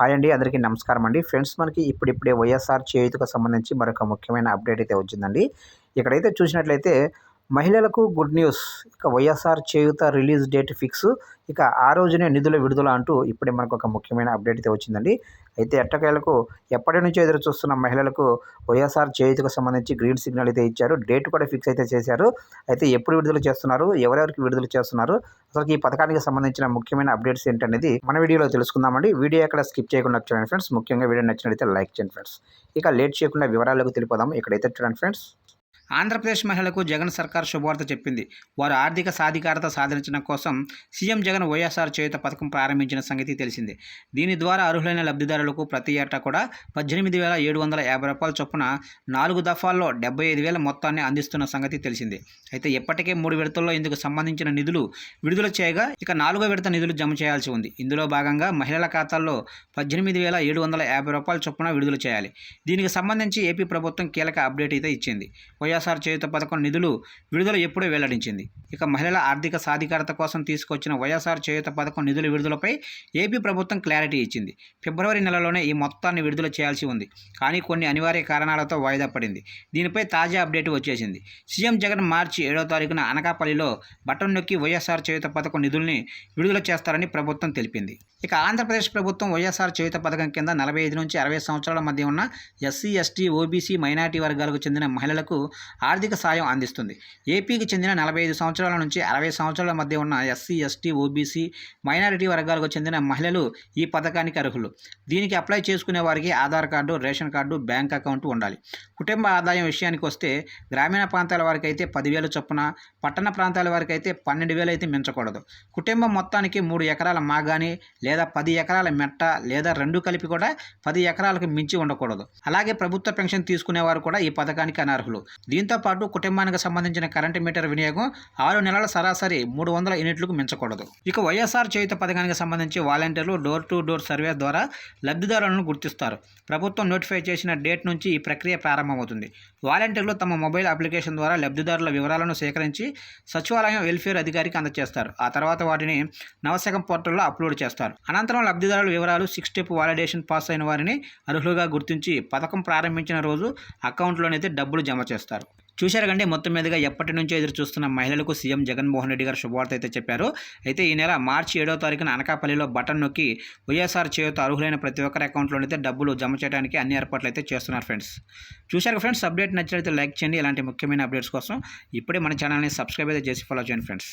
Hi అండి అందరికీ నమస్కారం అండి. ఫ్రెండ్స్ మనకి ఇప్పుడిప్పుడే వైఎస్ఆర్ చేయుతకు సంబంధించి మరొక ముఖ్యమైన అప్డేట్ అయితే వచ్చిందండి. ఇక్కడైతే చూసినట్లయితే మహిళలకు గుడ్ న్యూస్. ఇక YSR Cheyutha release date fix. ఇక ఆ రోజునే నిధుల విడుదల అంటూ ఇప్పుడే మనకు ఒక ముఖ్యమైన అప్డేట్ అయితే వచ్చిందండి. అయితే ఎట్టకేలకు ఎప్పటి నుంచో ఎదురు చూస్తున్న మహిళలకు వైఎస్ఆర్ చేయుతకు సంబంధించి గ్రీన్ సిగ్నల్ అయితే ఇచ్చారు. డేట్ కూడా ఫిక్స్ అయితే చేశారు. అయితే ఎప్పుడు విడుదల చేస్తున్నారు? ఎవరెవరికి విడుదల చేస్తున్నారు? అసలు ఈ పథకానికి సంబంధించిన ముఖ్యమైన అప్డేట్స్ ఏంటనేది మన వీడియోలో తెలుసుకుందామండి. వీడియో ఎక్కడ స్కిప్ చేయకుండా చూడండి ఫ్రెండ్స్. ముఖ్యంగా వీడియో నచ్చినట్లయితే లైక్ చేయండి ఫ్రెండ్స్. ఇక లేట్ చేయకుండా వివరాలకు తెలిపోదాం ఇక్కడైతే చూడండి ఫ్రెండ్స్. ఆంధ్రప్రదేశ్ మహిళలకు జగన్ సర్కార్ శుభవార్త చెప్పింది. వారు ఆర్థిక సాధికారత సాధించడం కోసం సీఎం జగన్ వైఎస్ఆర్ చేయుత పథకం ప్రారంభించిన సంగతి తెలిసిందే. దీని ద్వారా అర్హులైన లబ్ధిదారులకు ప్రతి ఏటా కూడా పద్దెనిమిది వేల ఏడు వందల యాభై రూపాయల చొప్పున నాలుగు దఫాల్లో డెబ్బై ఐదు వేల మొత్తాన్ని అందిస్తున్న సంగతి తెలిసిందే. అయితే ఇప్పటికే మూడు విడతల్లో ఇందుకు సంబంధించిన నిధులు విడుదల చేయగా ఇక నాలుగో విడత నిధులు జమ చేయాల్సి ఉంది. ఇందులో భాగంగా మహిళల ఖాతాల్లో పద్దెనిమిది వేల ఏడు వందల యాభై రూపాయల చొప్పున విడుదల చేయాలి. దీనికి సంబంధించి ఏపీ ప్రభుత్వం కీలక అప్డేట్ అయితే ఇచ్చింది. వైఎస్ వైఎస్ఆర్ చేయుత పథకం నిధులు విడుదల ఎప్పుడో వెల్లడించింది. ఇక మహిళల ఆర్థిక సాధికారత కోసం తీసుకొచ్చిన వైఎస్ఆర్ చేయుత పథకం నిధుల విడుదలపై ఏపీ ప్రభుత్వం క్లారిటీ ఇచ్చింది. ఫిబ్రవరి నెలలోనే ఈ మొత్తాన్ని విడుదల చేయాల్సి ఉంది. కానీ కొన్ని అనివార్య కారణాలతో వాయిదా పడింది. దీనిపై తాజా అప్డేట్ వచ్చేసింది. సీఎం జగన్ మార్చి ఏడో తారీఖున అనకాపల్లిలో బటన్ నొక్కి వైఎస్ఆర్ చేయుత పథకం నిధుల్ని విడుదల చేస్తారని ప్రభుత్వం తెలిపింది. ఇక ఆంధ్రప్రదేశ్ ప్రభుత్వం వైఎస్ఆర్ చేయుత పథకం కింద నలభై ఐదు నుంచి అరవై సంవత్సరాల మధ్య ఉన్న ఎస్సీ ఎస్టీ ఓబీసీ మైనార్టీ వర్గాలకు చెందిన మహిళలకు ఆర్థిక సాయం అందిస్తుంది. ఏపీకి చెందిన నలభై ఐదు సంవత్సరాల నుంచి అరవై సంవత్సరాల మధ్య ఉన్న ఎస్సీ ఎస్టీ ఓబీసీ మైనారిటీ వర్గాలకు చెందిన మహిళలు ఈ పథకానికి అర్హులు. దీనికి అప్లై చేసుకునే వారికి Aadhaar card ration card bank account ఉండాలి. కుటుంబ ఆదాయం విషయానికి వస్తే గ్రామీణ ప్రాంతాల వారికి అయితే పదివేల చొప్పున పట్టణ ప్రాంతాల వారికి అయితే పన్నెండు వేలు అయితే మించకూడదు. కుటుంబం మొత్తానికి మూడు ఎకరాల మాగాని లేదా పది ఎకరాల మెట్ట లేదా రెండు కలిపి కూడా పది ఎకరాలకు మించి ఉండకూడదు. అలాగే ప్రభుత్వ పెన్షన్ తీసుకునేవారు కూడా ఈ పథకానికి అనర్హులు. దీంతో పాటు కుటుంబానికి సంబంధించిన కరెంటు మీటర్ వినియోగం ఆరు నెలల సరాసరి మూడు వందల యూనిట్లకు మించకూడదు. ఇక వైఎస్ఆర్ చేయుత పథకానికి సంబంధించి వాలంటీర్లు డోర్ టు డోర్ సర్వే ద్వారా లబ్ధిదారులను గుర్తిస్తారు. ప్రభుత్వం నోటిఫై చేసిన డేట్ నుంచి ఈ ప్రక్రియ ప్రారంభమవుతుంది. వాలంటీర్లు తమ మొబైల్ అప్లికేషన్ ద్వారా లబ్ధిదారుల వివరాలను సేకరించి సచివాలయం వెల్ఫేర్ అధికారికి అందజేస్తారు ఆ తర్వాత వాటిని నవశకం పోర్టల్లో అప్లోడ్ చేస్తారు. అనంతరం లబ్ధిదారుల వివరాలు సిక్స్ స్టెప్ వాలిడేషన్ పాస్ అయిన వారిని అర్హులుగా గుర్తించి పథకం ప్రారంభించిన రోజు అకౌంట్లోనైతే డబ్బులు జమ చేస్తారు. చూశారు కంటే మొత్తం మీదుగా ఎప్పటి నుంచో ఎదురు చూస్తున్న మహిళలకు సీఎం జగన్మోహన్ రెడ్డి గారు శుభవార్త అయితే చెప్పారు. అయితే ఈ నెల మార్చి ఏడో తారీఖున అనకాపల్లిలో బటన్ నొక్కి వైఎస్ఆర్ చేయుత అర్హులైన ప్రతి ఒక్కరి అకౌంట్లోనైతే డబ్బులు జమ చేయడానికి అన్ని ఏర్పాట్లు అయితే చేస్తున్నారు ఫ్రెండ్స్. చూశారు ఫ్రెండ్స్ అప్డేట్ నచ్చినట్లయితే లైక్ చేయండి. ఇలాంటి ముఖ్యమైన అప్డేట్స్ కోసం ఇప్పుడే మన ఛానల్ని సబ్స్క్రైబ్ అయితే చేసి ఫాలో చేయండి ఫ్రెండ్స్.